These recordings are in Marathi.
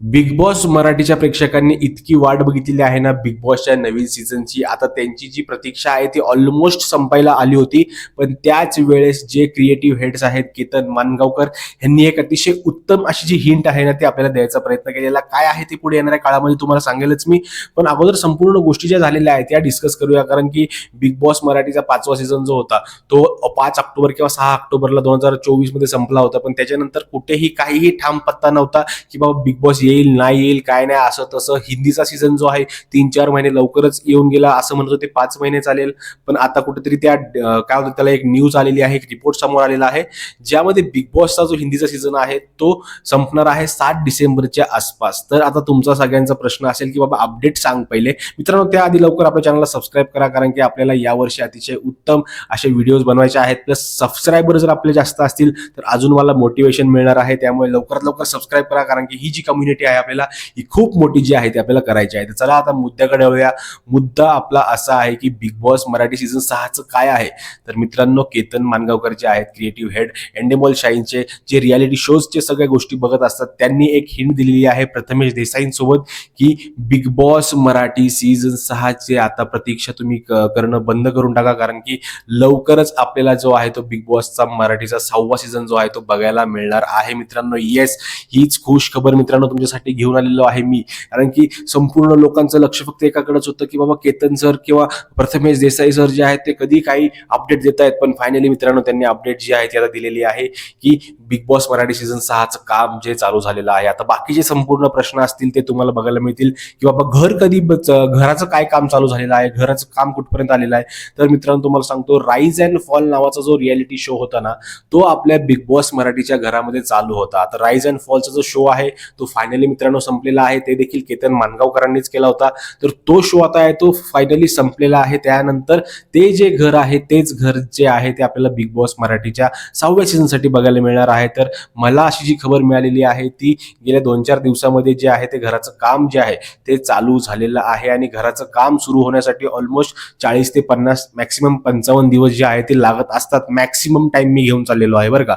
बिग बॉस मराठीच्या प्रेक्षकांनी इतकी वाट बघितलेली आहे ना बिग बॉसच्या नवीन सीझनची आता त्यांची जी प्रतीक्षा आहे ती ऑलमोस्ट संपायला आली होती. पण त्याच वेळेस जे क्रिएटिव्ह हेड्स आहेत केतन मानगावकर यांनी एक अतिशय उत्तम अशी जी हिंट आहे ना ती आपल्याला द्यायचा प्रयत्न केलेला. काय आहे ते पुढे येणाऱ्या काळामध्ये तुम्हाला सांगेलच मी. पण अगोदर संपूर्ण गोष्टी ज्या झालेल्या आहेत त्या डिस्कस करूया. कारण की बिग बॉस मराठीचा पाचवा सीझन जो होता तो पाच ऑक्टोबर किंवा सहा ऑक्टोबरला दोन हजार चोवीसमध्ये संपला होता. पण त्याच्यानंतर कुठेही काहीही ठाम पत्ता नव्हता की बाबा बिग बॉस येईल नाही येईल काय नाही असं तसं. हिंदीचा सीझन जो आहे तीन चार महिने लवकरच येऊन गेला असं म्हणत होते पाच महिने चालेल. पण आता कुठेतरी त्या काय होतं त्याला एक न्यूज आलेली आहे एक रिपोर्ट समोर आलेला आहे ज्यामध्ये बिग बॉसचा जो हिंदीचा सीझन आहे तो संपणार आहे सात डिसेंबरच्या आसपास. तर आता तुमचा सगळ्यांचा प्रश्न असेल की बाबा अपडेट सांग पहिले. मित्रांनो त्याआधी लवकर आपल्या चॅनलला सबस्क्राईब करा कारण की आपल्याला यावर्षी अतिशय उत्तम असे व्हिडिओज बनवायचे आहेत. प्लस सबस्क्रायबर जर आपले जास्त असतील तर अजून मला मोटिवेशन मिळणार आहे. त्यामुळे लवकरात लवकर सबस्क्राईब करा कारण की ही जी कम्युनिटी आहे आपल्याला ही खूप मोठी जी आहे ती आपल्याला करायची आहे. तर चला आता मुद्द्याकडे वळूया. मुद्दा आपला असा आहे की बिग बॉस मराठी सीझन सहाचं काय आहे? तर मित्रांनो केतन मानगावकर जे आहेत क्रिएटिव्ह हेड एंडेमॉल शाईनचे जे रियालिटी शोजचे सगळ्या गोष्टी बघत असतात त्यांनी एक हिंट दिलेली आहे प्रथमेश देसाईंसोबत की बिग बॉस मराठी सीझन सहाचे आता प्रतीक्षा तुम्ही करणं बंद करून टाका. कारण की लवकरच आपल्याला जो आहे तो बिग बॉसचा मराठीचा सहावा सीझन जो आहे तो बघायला मिळणार आहे मित्रांनो. येस हीच खुश खबर मित्रांनो तुमच्यासाठी घेऊन आलेलो आहे मी. कारण की संपूर्ण लोकांचं लक्ष फक्त एकाकडेच होतं की बाबा केतन सर किंवा प्रथमेश देसाई सर जे आहेत ते कधी काही अपडेट देत आहेत पण फायनली मित्रांनो त्यांनी अपडेट जी आहे ती आता दिलेली आहे की बिग बॉस मराठी सीझन सहाचं काम जे चालू झालेलं आहे आता बाकीचे संपूर्ण प्रश्न असतील ते तुम्हाला बघायला मिळतील. की बाबा घर कधी घराचं काय काम चालू झालेलं आहे घराचं काम कुठपर्यंत आलेलं आहे? तर मित्रांनो तुम्हाला सांगतो राईज अँड फॉल नावाचा जो रियालिटी शो होता ना तो आपल्या बिग बॉस मराठीच्या घरामध्ये चालू होता. आता राईज अँड फॉलचा जो शो आहे तो फायनली मित्रांनो संपलेला आहे. ते देखील केतन मानगावकरांनीच केला होता. तर तो शो आता आहे तो फायनली संपलेला आहे. त्यानंतर ते जे घर आहे तेच घर जे आहे ते आपल्याला बिग बॉस मराठीच्या सहाव्या सीझनसाठी बघायला मिळणार आहे. तर मला अशी जी खबर मिळालेली आहे ती गेल्या दोन चार दिवसामध्ये जे आहे ते घराचं काम जे आहे ते चालू झालेलं आहे आणि घराचं काम सुरू होण्यासाठी ऑलमोस्ट चाळीस ते पन्नास मॅक्सिमम पंचावन्न दिवस जे आहे ते लागत असतात. मॅक्सिमम टाइम मी घेऊन चाललेलो आहे बरं का.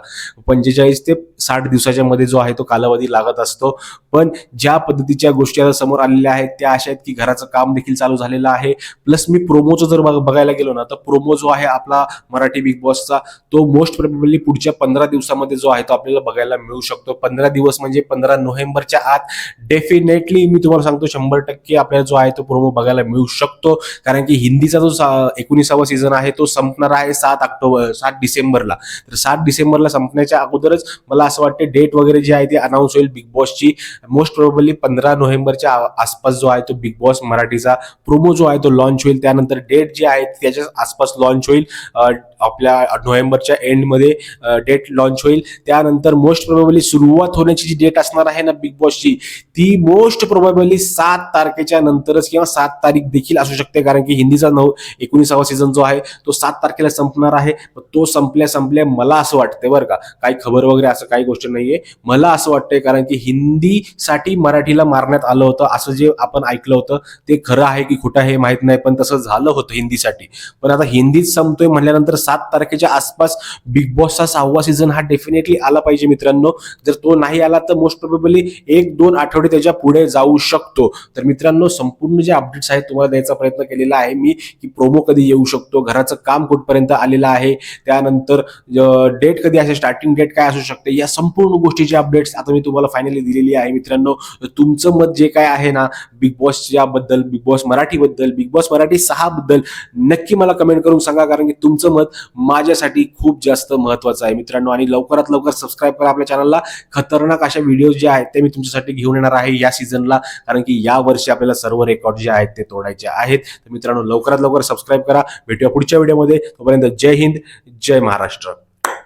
पंचेचाळीस ते साठ दिवसाच्या मध्ये जो आहे तो कालावधी लागत असतो. पण ज्या पद्धतीच्या गोष्टी आता समोर आलेल्या आहेत त्या अशा आहेत की घराचं काम देखील चालू झालेलं आहे. प्लस मी प्रोमोचं जर बघायला गेलो ना तर प्रोमो जो आहे आपला मराठी बिग बॉसचा तो मोस्ट प्रोबेबली पुढच्या पंधरा दिवसामध्ये जो आहे तो आपल्याला बघायला मिळू शकतो. पंधरा दिवस म्हणजे पंधरा नोव्हेंबरच्या आत डेफिनेटली मी तुम्हाला सांगतो शंभर टक्के आपल्याला जो आहे तो प्रोमो बघायला मिळू शकतो. कारण की हिंदीचा जो एकोणीसावा सीझन आहे तो संपणार आहे सात ऑक्टोबर सात डिसेंबरला. तर सात डिसेंबरला संपण्याच्या अगोदरच मला असं वाटतं डेट वगैरे जी आहे ती अनाऊन्स होईल बिग बॉसची मोस्ट प्रोबेबली पंधरा नोव्हेंबरच्या आसपास जो आहे तो बिग बॉस मराठीचा प्रोमो जो आहे तो लॉन्च होईल. त्यानंतर डेट जी आहे त्याच्या आसपास लॉन्च होईल. आपल्या नोव्हेंबरच्या एंडमध्ये डेट लॉन्च होईल. त्यानंतर मोस्ट प्रोबेबली सुरुवात होण्याची जी डेट असणार आहे ना बिग बॉसची ती मोस्ट प्रोबेबली सात तारखेच्या नंतरच किंवा सात तारीख देखील असू शकते. कारण की हिंदीचा नऊ एकोणीसावा सीझन जो आहे तो सात तारखेला संपणार आहे. तो संपल्या संपल्या मला असं वाटतंय बरं का. काही खबर वगैरे असं काही गोष्ट नाहीये. मला असं वाटतंय कारण की हिंदी साठी मराठीला मारण्यात आलं होतं. असं जे आपण ऐकलं होतं ते खरं आहे की खोटं हे माहीत नाही पण तसं झालं होतं हिंदीसाठी. पण आता हिंदीत संपतोय म्हणल्यानंतर सात तारखेच्या आसपास बिग बॉसचा सहावा सीझन हा डेफिनेटली आला पाहिजे मित्रांनो. जर तो नाही आला तर मोस्ट प्रोबेबली एक दोन आठवडे त्याच्या पुढे जाऊ शकतो. तर मित्रांनो संपूर्ण जे अपडेट्स आहेत तुम्हाला द्यायचा प्रयत्न केलेला आहे मी की प्रोमो कधी येऊ शकतो घराचं काम कुठपर्यंत आलेलं आहे त्यानंतर डेट कधी असेल स्टार्टिंग डेट काय असू शकते या संपूर्ण गोष्टीचे अपडेट्स आता मी तुम्हाला फायनली दिलेली आहे मित्रांनो तुमचं मत जे काय आहे ना बिग बॉसच्या बद्दल बिग बॉस मराठीबद्दल बिग बॉस मराठी सहा बद्दल नक्की मला कमेंट करून सांगा कारण की तुमचं मत माझ्यासाठी खूप जास्त महत्वाचं आहे. मित्रांनो आणि लवकरात लवकर सबस्क्राईब करा आपल्या चॅनलला खतरनाक अशा व्हिडिओज जे आहेत ते मी तुमच्यासाठी घेऊन येणार आहे या सीझनला कारण की या वर्षी आपल्याला सर्व रेकॉर्ड जे आहेत ते तोडायचे आहेत. तर मित्रांनो लवकरात लवकर सबस्क्राईब करा. भेटूया पुढच्या व्हिडिओमध्ये तोपर्यंत जय हिंद जय महाराष्ट्र.